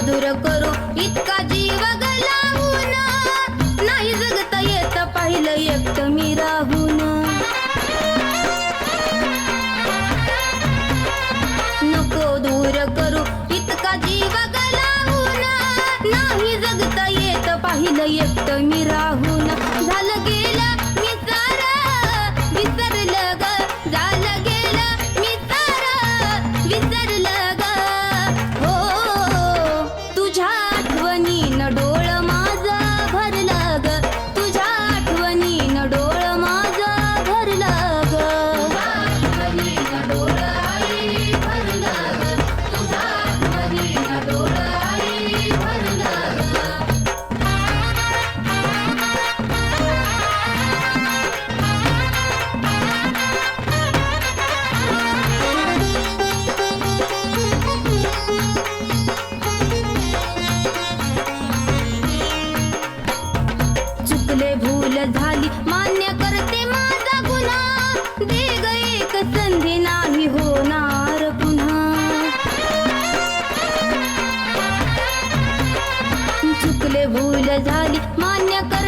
मधुर करू इतका जीव गलावून. नाही जगता येत पाहिलं एकट मी राहून. नको दूर करू इतका जीव गलावून. नाही जगता येत पाहिलं एकट मी राहून. झाली मान्य करते माझा गुन्हा. दे एक संधी नाही होणार पुन्हा. चुकले भूल झाली. मान्य कर